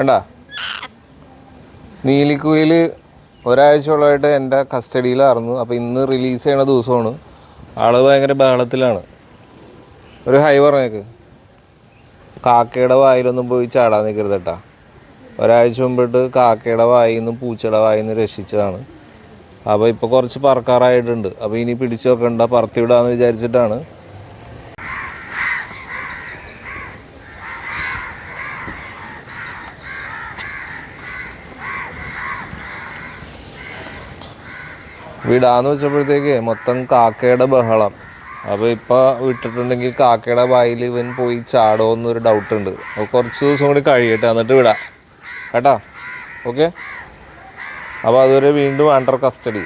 കണ്ട? നീലിക്കുയിൽ ഒരാഴ്ചയോളമായിട്ട് എന്റെ കസ്റ്റഡിയിലായിരുന്നു. അപ്പോൾ ഇന്ന് റിലീസ് ചെയ്യണ ദിവസമാണ്. ആൾ ഭയങ്കര ബഹളത്തിലാണ്. ഒരു ഹൈ പറഞ്ഞേക്ക്. കാക്കയുടെ വായിലൊന്നും പോയി ചാടാൻ നിൽക്കരുത് കേട്ടാ. ഒരാഴ്ച മുമ്പിട്ട് കാക്കയുടെ വായിൽ നിന്നും പൂച്ചയുടെ വായിൽ നിന്ന് രക്ഷിച്ചതാണ്. അപ്പോൾ ഇപ്പോൾ കുറച്ച് പറക്കാറായിട്ടുണ്ട്. അപ്പോൾ ഇനി പിടിച്ചു വെക്കണ്ട പറത്തി വിടാമെന്ന് വിചാരിച്ചിട്ടാണ്. വിടാന്ന് വെച്ചപ്പോഴത്തേക്ക് മൊത്തം കാക്കയുടെ ബഹളം. അപ്പോൾ ഇപ്പൊ വിട്ടിട്ടുണ്ടെങ്കിൽ കാക്കയുടെ വായിൽ ഇവൻ പോയി ചാടോ എന്നൊരു ഡൗട്ട് ഉണ്ട്. അപ്പോൾ കുറച്ച് ദിവസം കൂടി കഴിയട്ടെ എന്നിട്ട് വിടാം. കേട്ടോ? ഓക്കെ അപ്പോൾ അതുവരെ വീണ്ടും അണ്ടർ കസ്റ്റഡി